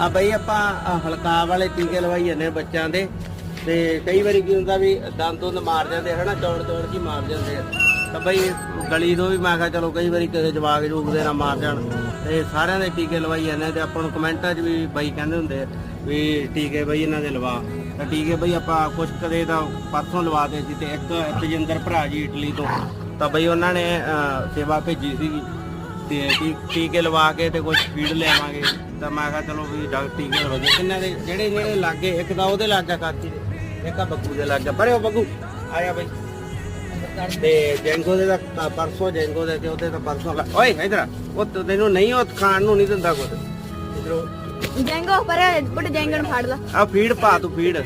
ਆ ਬਈ ਆਪਾਂ ਆਹ ਹਲਕਾ ਵਾਲੇ ਟੀਕੇ ਲਵਾਈ ਜਾਂਦੇ ਆ ਬੱਚਿਆਂ ਦੇ ਤੇ ਕਈ ਵਾਰੀ ਕੀ ਹੁੰਦਾ ਵੀ ਦੰਦ ਦੁੰਦ ਮਾਰ ਜਾਂਦੇ ਹਨਾ, ਚੌੜ ਚੌੜ ਜੀ ਮਾਰ ਜਾਂਦੇ ਆ। ਤਾਂ ਬਈ ਗਲੀ ਤੋਂ ਵੀ ਮੈਂ ਕਿਹਾ ਚਲੋ ਕਈ ਵਾਰੀ ਕਿਸੇ ਜਵਾਗ ਜੂਗ ਦੇ ਨਾ ਮਾਰ ਜਾਣ ਤੇ ਸਾਰਿਆਂ ਦੇ ਟੀਕੇ ਲਵਾਈ ਜਾਂਦੇ ਆ ਤੇ ਆਪਾਂ ਨੂੰ ਕਮੈਂਟਾਂ 'ਚ ਵੀ ਬਾਈ ਕਹਿੰਦੇ ਹੁੰਦੇ ਆ ਵੀ ਟੀਕੇ ਬਈ ਇਹਨਾਂ ਦੇ ਲਵਾ। ਤਾਂ ਟੀਕੇ ਬਈ ਆਪਾਂ ਕੁਛ ਕਦੇ ਤਾਂ ਪਰਸੋਂ ਲਵਾਦੇ ਸੀ ਤੇ ਇੱਕ ਤਜਿੰਦਰ ਭਰਾ ਜੀ ਇਟਲੀ ਤੋਂ। ਤਾਂ ਬਈ ਉਹਨਾਂ ਨੇ ਸੇਵਾ ਭੇਜੀ ਸੀਗੀ ਤੇ ਟੀ- ਟੀਕੇ ਲਵਾ ਕੇ ਤੇ ਕੁਝ ਫੀਡ ਲਿਆਵਾਂਗੇ ਤਾਂ ਮੈਂ ਕਿਹਾ ਚਲੋ ਵੀ ਡਾਕਟਰ ਟੀਕੇ ਲਵਾ ਦੇ ਇਹਨਾਂ ਦੇ ਜਿਹੜੇ ਜਿਹੜੇ ਲੱਗੇ ਇੱਕ ਤਾਂ ਉਹਦੇ ਲੱਗ ਕਾਕੀ ਦੇ ਇੱਕ ਆ ਬੱਗੂ ਦੇ ਲੱਗ ਪਰੇ ਉਹ ਬੱਗੂ ਆਇਆ ਬਈ। ਤੇ ਜੈਂਗੋ ਦੇ ਤਾਂ ਪਰਸੋਂ ਜੈਂਗੋ ਦੇ ਤੇ ਉਹਦੇ ਤਾਂ ਪਰਸੋਂ ਲੱਗ- ਓਏ ਇਧਰ ਆ। ਉਹ ਤਾਂ ਤੈਨੂੰ ਨਹੀਂ ਉਹ ਖਾਣ ਨੂੰ ਨਹੀਂ ਦਿੰਦਾ ਕੁਝ ਇਧਰੋਂ। ਜੈਂਗੋ ਪਰ ਬੁੱਢ ਜੈਂਗੋ ਨੂੰ ਫੜ ਲਾ। ਆ ਫੀਡ ਪਾ ਤੂੰ ਫੀਡ